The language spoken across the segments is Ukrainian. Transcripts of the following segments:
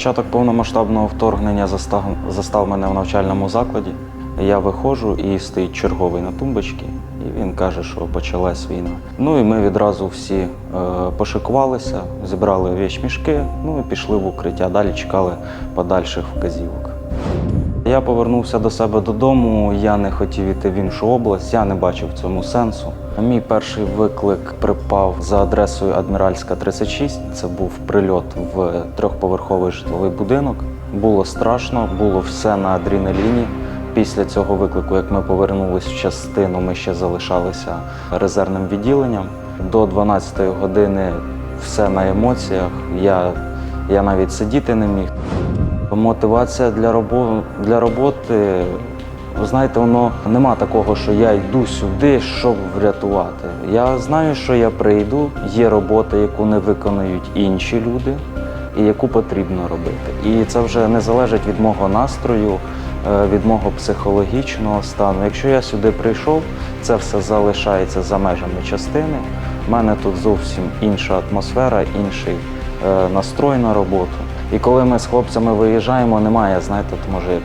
Початок повномасштабного вторгнення застав, застав мене в навчальному закладі. Я виходжу і стоїть черговий на тумбочці, і він каже, що почалась війна. Ну і ми відразу всі е, пошикувалися, зібрали вещмішки, ну і пішли в укриття. Далі чекали подальших вказівок. Я повернувся до себе додому. Я не хотів іти в іншу область, я не бачив цьому сенсу. Мій перший виклик припав за адресою Адміральська 36. Це був прильот в трьохповерховий житловий будинок. Було страшно, було все на адреналіні. Після цього виклику, як ми повернулись в частину, ми ще залишалися резервним відділенням. До 12 години все на емоціях. Я, я навіть сидіти не міг. Мотивація для, робо... для роботи, ви знаєте, воно нема такого, що я йду сюди, щоб врятувати. Я знаю, що я прийду, є робота, яку не виконують інші люди, і яку потрібно робити. І це вже не залежить від мого настрою, е, від мого психологічного стану. Якщо я сюди прийшов, це все залишається за межами частини. У мене тут зовсім інша атмосфера, інший е, настрой на роботу. І коли ми з хлопцями виїжджаємо, немає, знаєте, може як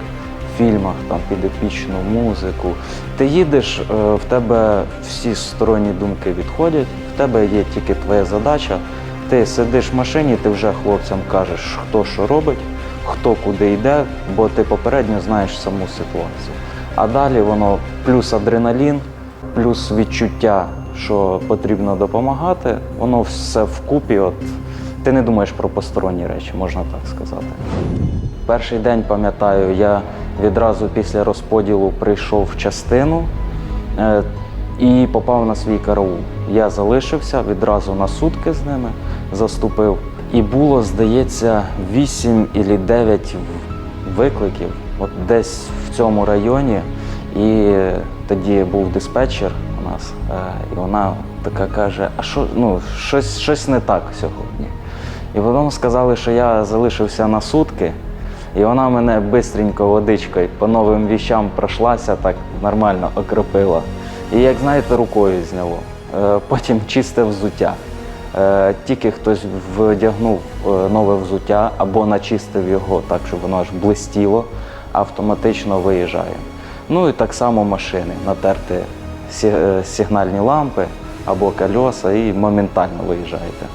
фільмах там під епічну музику. Ти їдеш, е, в тебе всі сторонні думки відходять, в тебе є тільки твоя задача. Ти сидиш в машині, ти вже хлопцям кажеш, хто що робить, хто куди йде, бо ти попередньо знаєш саму ситуацію. А далі воно плюс адреналін, плюс відчуття, що потрібно допомагати, воно все вкупі. От, ти не думаєш про посторонні речі, можна так сказати. Перший день пам'ятаю, я відразу після розподілу прийшов в частину е, і попав на свій караул. Я залишився відразу на сутки з ними, заступив. І було, здається, 8 і 9 викликів, от десь в цьому районі. І тоді був диспетчер у нас, е, і вона така каже: а що ну, щось, щось не так сьогодні. І потім сказали, що я залишився на сутки, і вона мене бистренько водичкою по новим віщам пройшлася, так нормально окропила. І як знаєте, рукою зняло. Е, Потім чисте взуття. Е, Тільки хтось вдягнув е, нове взуття або начистив його так, щоб воно аж блистіло, автоматично виїжджає. Ну і так само машини, натерти сигнальні лампи або кольоса і моментально виїжджаєте.